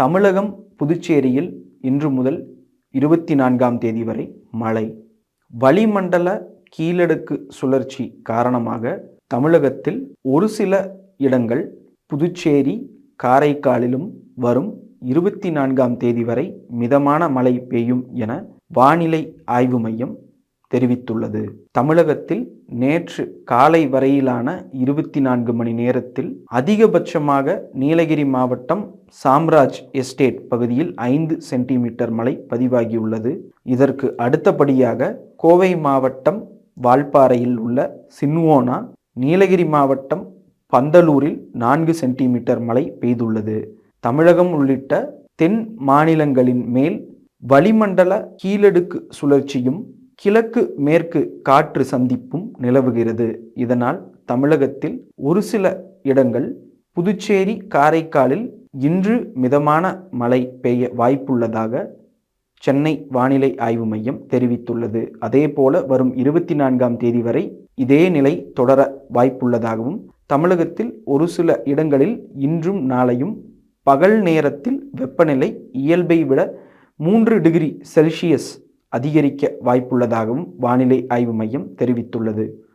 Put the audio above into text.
தமிழகம் புதுச்சேரியில் இன்று முதல் இருபத்தி நான்காம் தேதி வரை மழை. வளிமண்டல கீழடுக்கு சுழற்சி காரணமாக தமிழகத்தில் ஒரு சில இடங்கள் புதுச்சேரி காரைக்காலிலும் வரும் இருபத்தி நான்காம் தேதி வரை மிதமான மழை பெய்யும் என வானிலை ஆய்வு மையம் தெரிவித்துள்ளது. தமிழகத்தில் நேற்று காலை வரையிலான இருபத்தி நான்கு மணி நேரத்தில் அதிகபட்சமாக நீலகிரி மாவட்டம் சாம்ராஜ் எஸ்டேட் பகுதியில் ஐந்து சென்டிமீட்டர் மழை பதிவாகியுள்ளது. இதற்கு அடுத்தபடியாக கோவை மாவட்டம் வால்பாறையில் உள்ள சின்வோனா நீலகிரி மாவட்டம் பந்தலூரில் நான்கு சென்டிமீட்டர் மழை பெய்துள்ளது. தமிழகம் உள்ளிட்ட தென் மாநிலங்களின் மேல் வளிமண்டல கீழடுக்கு சுழற்சியும் கிழக்கு மேற்கு காற்று சந்திப்பும் நிலவுகிறது. இதனால் தமிழகத்தில் ஒரு சில இடங்கள் புதுச்சேரி காரைக்காலில் இன்று மிதமான மழை பெய்ய வாய்ப்புள்ளதாக சென்னை வானிலை ஆய்வு மையம் தெரிவித்துள்ளது. அதேபோல வரும் இருபத்தி நான்காம் தேதி வரை இதே நிலை தொடர வாய்ப்புள்ளதாகவும் தமிழகத்தில் ஒரு சில இடங்களில் இன்றும் நாளையும் பகல் நேரத்தில் வெப்பநிலை இயல்பை விட மூன்று டிகிரி செல்சியஸ் அதிகரிக்க வாய்ப்புள்ளதாகவும் வானிலை ஆய்வு மையம் தெரிவித்துள்ளது.